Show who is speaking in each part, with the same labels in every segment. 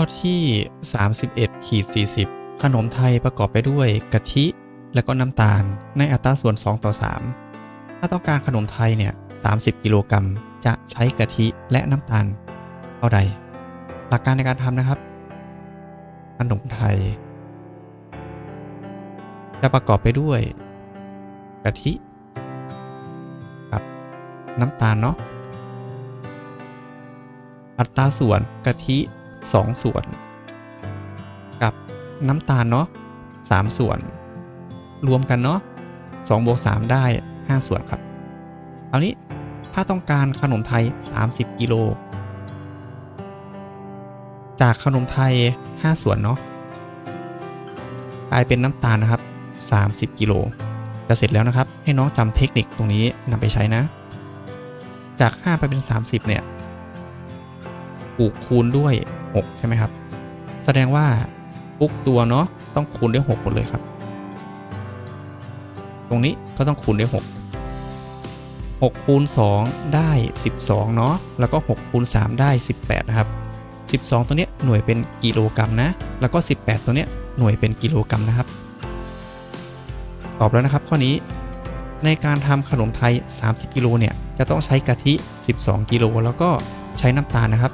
Speaker 1: ข้อที่ 31ขีด40 ขนมไทยประกอบไปด้วยกะทิ และก็น้ำตาลในอัตราส่วน 2 ต่อ 3 ถ้าต้องการขนมไทยเนี่ย 30 กิโลกรัมจะใช้กะทิและน้ำตาลเท่าใด หลักการในการทำนะครับ ขนมไทย จะประกอบไปด้วยกะทิกับน้ำตาลเนาะอัตราส่วนกะทิ 2ส่วน กับน้ำตาลเนาะ3ส่วน รวมกันเนาะ2บวก3ได้ 5 ส่วนครับคราวนี้ถ้าต้องการขนมไทย 30 กิโล จากขนมไทย 5 ส่วนเนาะกลายเป็นน้ำตาลนะครับ 30 กิโลจะเสร็จแล้วนะครับ ให้น้องจำเทคนิคตรงนี้นำไปใช้นะ จาก 5 ไปเป็น 30 เนี่ยถูกคูณด้วย 6 ใช่ไหมครับ แสดงว่าทุกตัวเนาะต้องคูณด้วย6หมดเลยครับ ตรงนี้ก็ต้องคูณด้วย6 6คูณ2ได้ 12 เนาะแล้วก็6คูณ3ได้ 18 นะครับ 12 ตัวเนี้ยหน่วยเป็นกิโลกรัมนะ แล้วก็ 18 ตัวเนี้ยหน่วยเป็นกิโลกรัมนะครับ ตอบแล้วนะครับข้อนี้ในการทำขนมไทย 30 กิโลเนี่ย จะต้องใช้กะทิ 12 กิโล แล้วก็ใช้น้ำตาลนะครับ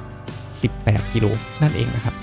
Speaker 1: 18 กิโลนั่นเองนะครับ